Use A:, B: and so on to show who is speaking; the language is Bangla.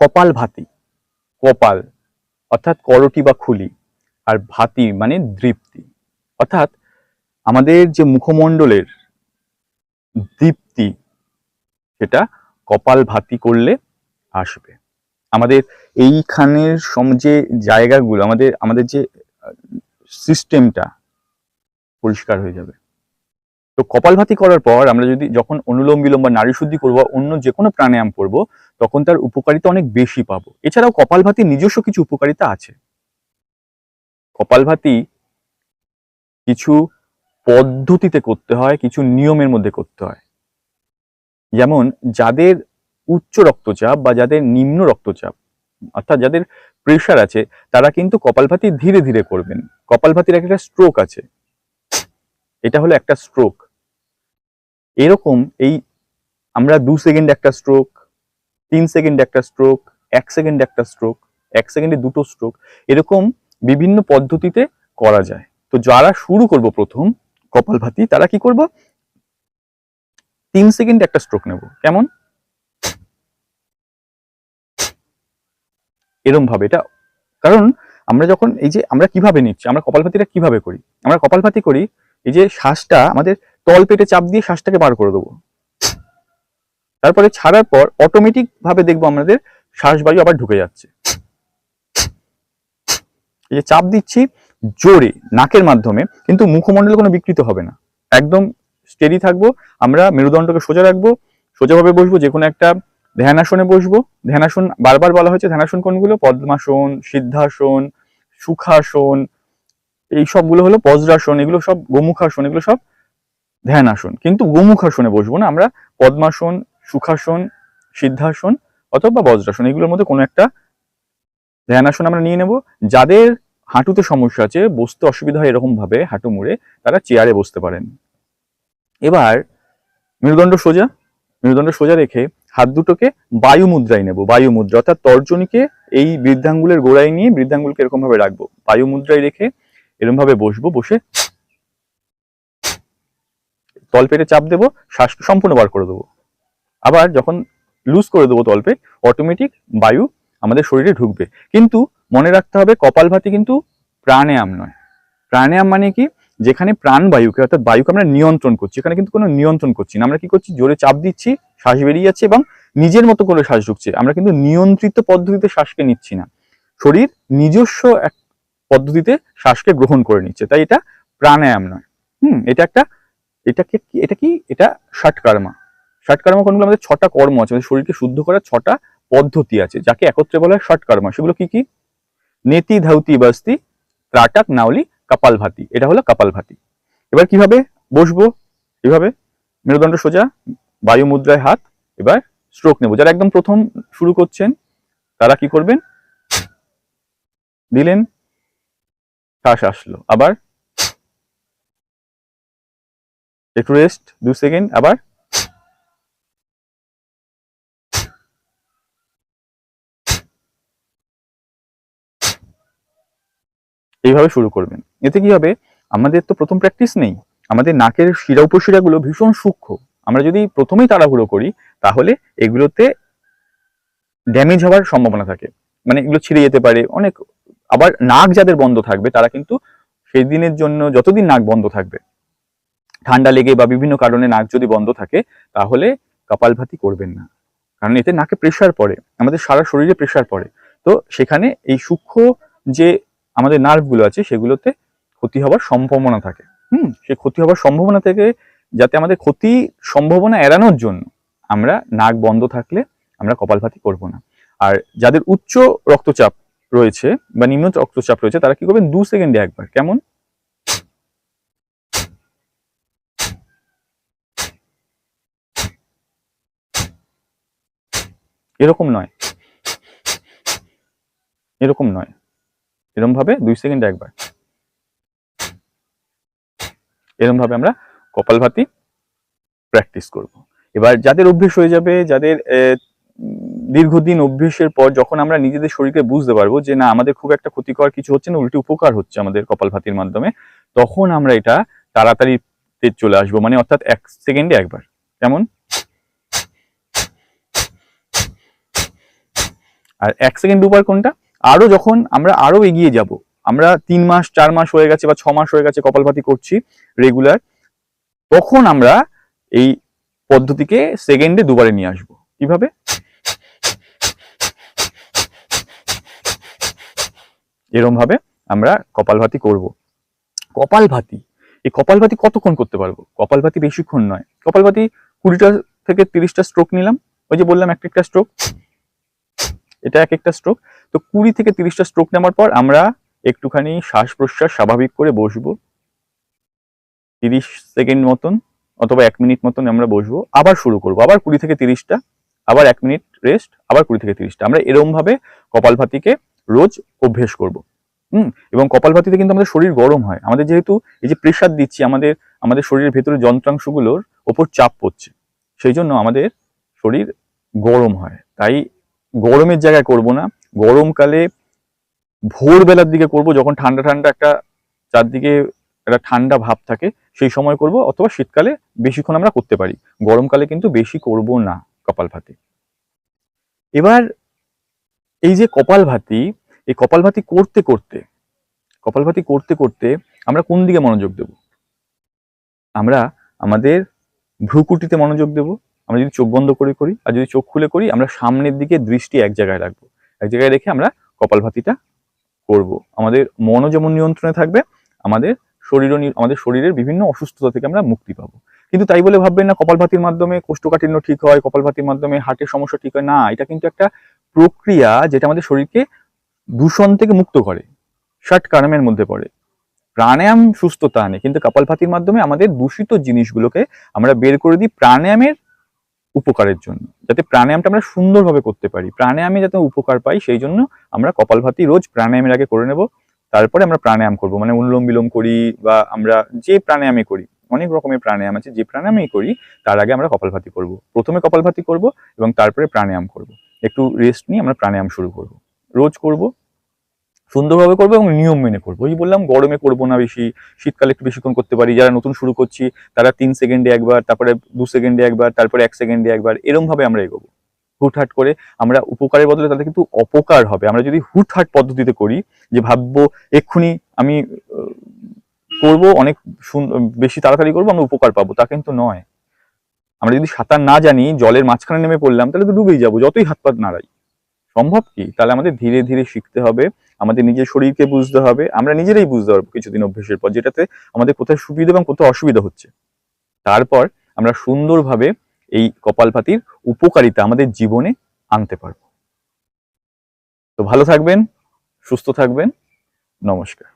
A: কপাল ভাতি। কপাল, অর্থাৎ করটি বা খুলি, আর ভাতি মানে দৃপ্তি। অর্থাৎ আমাদের যে মুখমণ্ডলের দীপ্তি, সেটা কপাল ভাতি করলে আসবে। আমাদের এইখানের সম যে জায়গাগুলো, আমাদের আমাদের যে সিস্টেমটা পরিষ্কার হয়ে যাবে। তো কপালভাতি করার পর আমরা যদি যখন অনুলোম বিলোম বা নারী শুদ্ধি করব অন্য যে কোনো প্রাণায়াম করব, তখন তার উপকারিতা অনেক বেশি পাবো। এছাড়াও কপালভাতির নিজস্ব কিছু উপকারিতা আছে। কপালভাতি কিছু পদ্ধতিতে করতে হয়, কিছু নিয়মের মধ্যে করতে হয়। যেমন যাদের উচ্চ রক্তচাপ বা যাদের নিম্ন রক্তচাপ, অর্থাৎ যাদের প্রেশার আছে, তারা কিন্তু কপালভাতি ধীরে ধীরে করবেন। কপালভাতির একটা স্ট্রোক আছে। এটা হলো একটা স্ট্রোক এরকম এই আমরা দু সেকেন্ড একটা স্ট্রোক তিন সেকেন্ড একটা স্ট্রোক এক সেকেন্ড একটা স্ট্রোক এক সেকেন্ডে দুটো স্ট্রোক এরকম বিভিন্ন পদ্ধতিতে করা যায়। তো যারা শুরু করব প্রথম কপালভাতি, তারা কি করব? তিন সেকেন্ড একটা স্ট্রোক নেব। কেমন? এরম ভাবে এটা, কারণ আমরা যখন এই যে আমরা কীভাবে নিচ্ছি, আমরা কপালভাতিটা কীভাবে করি? আমরা কপালভাতি করি এই যে শ্বাসটা, আমাদের তল পেটে চাপ দিয়ে শ্বাসটাকে বার করে দেবো। তারপরে ছাড়ার পর অটোমেটিক ভাবে দেখব আমাদের শ্বাসবায়ু আবার ঢুকে যাচ্ছে। এই যে চাপ দিচ্ছি জোরে, নাকের মাধ্যমে, কিন্তু মুখমণ্ডলে কোনো বিকৃত হবে না। একদম স্টেডি থাকব, আমরা মেরুদণ্ডকে সোজা রাখব, সোজাভাবে বসবো, যে কোনো একটা ধ্যানাসনে বসবো। ধ্যানাসন, বারবার বলা হয়েছে ধ্যানাসন কোনগুলো? পদ্মাসন, সিদ্ধাসন, সুখাসন এই সবগুলো হলো বজ্রাসন এগুলো সব গোমুখাসন, এগুলো সব ধ্যানাসন। কিন্তু গোমুখাসনে বসবো না, আমরা পদ্মাসন, সুখাসন, সিদ্ধাসন অথবা বজ্রাসন, এগুলোর মধ্যে কোনো একটা ধ্যানাসন আমরা নিয়ে নেব। যাদের হাঁটুতে সমস্যা আছে, বসতে অসুবিধা হয় এরকম ভাবে হাঁটু মুড়ে, তারা চেয়ারে বসতে পারেন। এবার মেরুদণ্ড সোজা মেরুদণ্ড সোজা রেখে হাত দুটোকে বায়ু মুদ্রায় নেব বায়ু মুদ্রা অর্থাৎ তর্জনীকে এই বৃদ্ধাঙ্গুলের গোড়ায় নিয়ে বৃদ্ধাঙ্গুলকে এরকম ভাবে রাখব। বায়ু মুদ্রায় রেখে এরকম ভাবে বসবো, বসে তল পেটে চাপ দেবো শ্বাসকে সম্পূর্ণ বার করে দেবো। আবার যখন লুজ করে দেবো তলপেট অটোমেটিক বায়ু আমাদের শরীরে ঢুকবে। কিন্তু মনে রাখতে হবে কপালভাতি কিন্তু প্রাণায়াম নয়। প্রাণায়াম মানে কি? যেখানে প্রাণ বায়ুকে, অর্থাৎ বায়ুকে আমরা নিয়ন্ত্রণ করছি। এখানে কিন্তু কোনো নিয়ন্ত্রণ করছি না। আমরা কি করছি? জোরে চাপ দিচ্ছি, শ্বাস বেরিয়ে যাচ্ছে এবং নিজের মতো করে শ্বাস ঢুকছে। আমরা কিন্তু নিয়ন্ত্রিত পদ্ধতিতে শ্বাসকে নিচ্ছি না। শরীর নিজস্ব এক পদ্ধতিতে শ্বাসকে গ্রহণ করে নিচ্ছে। তাই এটা প্রাণায়াম নয়। হুম, এটা একটা এটাকে এটা কি, এটা ষাটকর্মা ষাটকর্মা কোনগুলো? আমাদের ছটা কর্ম আছে, আমাদের শরীরকে শুদ্ধ করার ছটা পদ্ধতি আছে, যাকে একত্রে বলা হয় ষটকর্মা সেগুলো কি কি? নেতি ধাউতি বাস্তি, ত্রাটাক, নাওলি, কপালভাতি। এটা হলো কপালভাতি। এবার কীভাবে বসবো? এভাবে? মেরুদণ্ড সোজা, বায়ু মুদ্রায় হাত, এবার স্ট্রোক নেব। যারা একদম প্রথম শুরু করছেন, তারা কি করবেন? দিলেন শ্বাস আসলো। আবার? একটু রেস্ট দু সেকেন্ড আবার? এইভাবে শুরু করবেন। এতে কি হবে? আমাদের তো প্রথম প্র্যাকটিস নেই। আমাদের নাকের শিরা উপশিরাগুলো ভীষণ সূক্ষ্ম। আমরা যদি প্রথমেই তাড়াহুড়ো করি, তাহলে এগুলোতে ড্যামেজ হওয়ার সম্ভাবনা থাকে। মানে এগুলো ছিঁড়ে যেতে পারে, অনেক আবার নাক যাদের বন্ধ থাকবে, তারা কিন্তু সেই দিনের জন্য যতদিন নাক বন্ধ থাকবে, ঠান্ডা লেগে বা বিভিন্ন কারণে নাক যদি বন্ধ থাকে, তাহলে কপালভাতি করবেন না। কারণ এতে নাকে প্রেশার পড়ে, আমাদের সারা শরীরে প্রেশার পড়ে। তো সেখানে এই সূক্ষ্ম যে আমাদের নার্ভগুলো আছে, সেগুলোতে ক্ষতি হওয়ার সম্ভাবনা থাকে। হুম, সেই ক্ষতি হওয়ার সম্ভাবনা থেকে যাতে আমাদের ক্ষতি সম্ভাবনা এড়ানোর জন্য আমরা নাক বন্ধ থাকলে আমরা কপালভাতি করব না। আর যাদের উচ্চ রক্তচাপ রয়েছে বা নিম্ন রক্তচাপ রয়েছে, তারা কি করবেন? দু সেকেন্ডে একবার। কেমন? এরকম নয়। এরকম নয়। এরকম ভাবে দুই সেকেন্ডে একবার। এরকম ভাবে আমরা কপালভাতি প্র্যাকটিস করব। এবার যাদের অভ্যেস হয়ে যাবে, যাদের দীর্ঘদিন অভ্যেসের পর যখন আমরা নিজেদের শরীরকে বুঝতে পারব যে না, আমাদের খুব একটা ক্ষতিকর কিছু হচ্ছে না, উল্টে উপকার হচ্ছে আমাদের কপালভাতির মাধ্যমে, তখন আমরা এটা তাড়াতাড়ি তে চলে আসব। মানে অর্থাৎ এক সেকেন্ডে একবার। কেমন? আর এক সেকেন্ড দুবার কোনটা? আরও যখন আমরা আরও এগিয়ে যাব, আমরা তিন মাস, চার মাস হয়ে গেছে বা ছ মাস হয়ে গেছে কপালভাতি করছি রেগুলার, তখন আমরা এই পদ্ধতিকে সেকেন্ডে দুবারে নিয়ে আসব। কীভাবে? এরম ভাবে আমরা কপালভাতি করব। কপালভাতি? এই কপালভাতি কতক্ষণ করতে পারব? কপালভাতি বেশিক্ষণ নয়। কপালভাতি কুড়িটা থেকে তিরিশটা স্ট্রোক নিলাম। ওই যে বললাম এক একটা স্ট্রোক এটা এক একটা স্ট্রোক তো কুড়ি থেকে তিরিশটা স্ট্রোক নেওয়ার পর আমরা একটুখানি শ্বাস প্রশ্বাস স্বাভাবিক করে বসবো। তিরিশ সেকেন্ড মতন অথবা এক মিনিট মতন আমরা বসবো। আবার শুরু করব। আবার কুড়ি থেকে তিরিশটা। আবার এক মিনিট রেস্ট আবার কুড়ি থেকে তিরিশটা। আমরা এরকম ভাবে কপালভাতিকে রোজ অভ্যেস করব। হুম? এবং কপালভাতিতে কিন্তু আমাদের শরীর গরম হয়। আমাদের যেহেতু এই যে প্রেশার দিচ্ছি, আমাদের আমাদের শরীরের ভেতরে যন্ত্রাংশগুলোর ওপর চাপ পড়ছে। সেই জন্য আমাদের শরীর গরম হয়। তাই গরমের জায়গায় করব না। গরমকালে ভোরবেলার দিকে করব। যখন ঠান্ডা ঠান্ডা একটা চারদিকে একটা ঠান্ডা ভাব থাকে, সেই সময় করব। অথবা শীতকালে বেশিক্ষণ আমরা করতে পারি। গরমকালে কিন্তু বেশি করব না কপালভাতি। এবার এই যে কপালভাতি এই কপালভাতি করতে করতে, কপালভাতি করতে করতে আমরা কোন দিকে মনোযোগ দেব? আমরা আমাদের ভ্রুকুটিতে মনোযোগ দেব, আমরা যদি চোখ বন্ধ করে করি আর যদি চোখ খুলে করি, আমরা সামনের দিকে দৃষ্টি এক জায়গায় রাখব। এক জায়গায় রেখে আমরা কপালভাতিটা করব। আমাদের মনও যেমন নিয়ন্ত্রণে থাকবে, আমাদের শরীরও আমাদের শরীরের বিভিন্ন অসুস্থতা থেকে আমরা মুক্তি পাবো। কিন্তু তাই বলে ভাববেন না, কপালভাতির মাধ্যমে কোষ্ঠকাঠিন্য ঠিক হয়, কপালভাতির মাধ্যমে হার্টের সমস্যা ঠিক হয়। না, এটা কিন্তু একটা প্রক্রিয়া যেটা আমাদের শরীরকে দূষণ থেকে মুক্ত করে, ষাট কারণের মধ্যে পড়ে। প্রাণায়াম সুস্থতা আনে কিন্তু কপালভাতির মাধ্যমে আমাদের দূষিত জিনিসগুলোকে আমরা বের করে দিই প্রাণায়ামের উপকারের জন্য, যাতে প্রাণায়ামটা আমরা সুন্দরভাবে করতে পারি। প্রাণায়ামে যাতে উপকার পাই, সেই জন্য আমরা কপালভাতি রোজ প্রাণায়ামের আগে করে নেব, তারপরে আমরা প্রাণায়াম করব। মানে অনুলোম বিলোম করি বা আমরা যে প্রাণায়ামে করি, অনেক রকমের প্রাণায়াম আছে, যে প্রাণায়ামেই করি, তার আগে আমরা কপালভাতি করব। প্রথমে কপালভাতি করব এবং তারপরে প্রাণায়াম করব। একটু রেস্ট নিয়ে আমরা প্রাণায়াম শুরু করব। রোজ করব সুন্দরভাবে করব এবং নিয়ম মেনে করব। ওই বললাম, গরমে করব না বেশি, শীতকালে একটু বেশিক্ষণ করতে পারি। যারা নতুন শুরু করছি, তারা তিন সেকেন্ডে একবার, তারপরে দু সেকেন্ডে একবার, তারপরে এক সেকেন্ডে একবার, এরমভাবে আমরা এগোবো। হুটহাট করে আমরা উপকারের বদলে তাদের কিন্তু অপকার হবে। আমরা যদি হুটহাট পদ্ধতিতে করি, যে ভাববো, এক্ষুনি আমি করব, অনেক বেশি তাড়াতাড়ি করব, আমরা উপকার পাবো। তা কিন্তু নয়। আমরা যদি সাঁতার না জানি, জলের মাঝখানে নেমে পড়লাম, তাহলে তো ডুবেই যাব, যতই হাত পা নাড়াই। সম্ভব কি? তাহলে আমাদের ধীরে ধীরে শিখতে হবে আমাদের নিজের শরীরকে বুঝতে হবে, আমরা নিজেরাই বুঝতে পারব কিছুদিন অভ্যেসের পর, যেটাতে আমাদের কোথায় সুবিধা এবং কোথায় অসুবিধা হচ্ছে। তারপর আমরা সুন্দরভাবে এই কপালপাতির উপকারিতা আমাদের জীবনে আনতে পারব। তো ভালো থাকবেন, সুস্থ থাকবেন, নমস্কার।